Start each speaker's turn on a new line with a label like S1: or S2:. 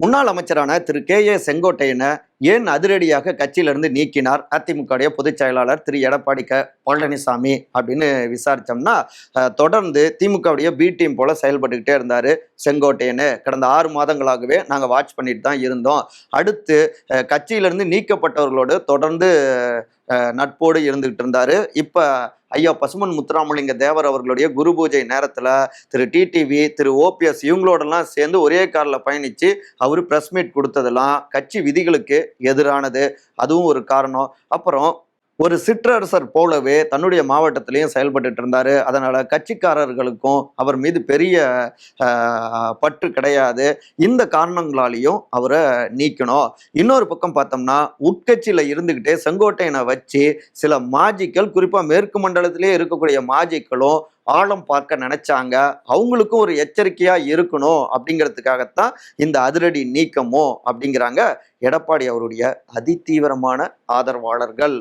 S1: முன்னாள் அமைச்சரான திரு K A செங்கோட்டையனை ஏன் அதிரடியாக கட்சியிலிருந்து நீக்கினார்? அதிமுகவுடைய பொதுச் செயலாளர் திரு. எடப்பாடி க. பழனிசாமி அப்படின்னு விசாரித்தோம்னா தொடர்ந்து திமுகவுடைய பி டீம் போல செயல்பட்டுக்கிட்டே இருந்தார் செங்கோட்டையன்னு கடந்த ஆறு மாதங்களாகவே நாங்கள் வாட்ச் பண்ணிட்டு தான் இருந்தோம். அடுத்து கட்சியிலிருந்து நீக்கப்பட்டவர்களோடு தொடர்ந்து நட்போடு இருந்துகிட்டு இருந்தார். இப்போ ஐயா பசுமன் முத்துராமலிங்க தேவர் அவர்களுடைய குரு பூஜை நேரத்தில் திரு. டிடிவி திரு. ஓபிஎஸ் இவங்களோடலாம் சேர்ந்து ஒரே காரில் பயணித்து அவர் ப்ரெஸ் மீட் கொடுத்ததெல்லாம் கட்சி விதிகளுக்கு எதிரானது. அதுவும் ஒரு காரணம். அப்புறம் ஒரு சிற்றரசர் போலவே தன்னுடைய மாவட்டத்திலையும் செயல்பட்டு இருந்தாரு. அதனால கட்சிக்காரர்களுக்கும் அவர் மீது பெரிய பற்று கிடையாது. இந்த காரணங்களாலையும் அவரை நீக்கணும். இன்னொரு பக்கம் பார்த்தோம்னா உட்கட்சியில இருந்துகிட்டே செங்கோட்டையனை வச்சு சில மாஜிக்கள் குறிப்பா மேற்கு மண்டலத்திலே இருக்கக்கூடிய மாஜிக்களும் ஆழம் பார்க்க நினைச்சாங்க. அவங்களுக்கும் ஒரு எச்சரிக்கையா இருக்கணும் அப்படிங்கிறதுக்காகத்தான் இந்த அதிரடி நீக்கமோ அப்படிங்கிறாங்க எடப்பாடி அவருடைய அதிதீவிரமான ஆதரவாளர்கள்.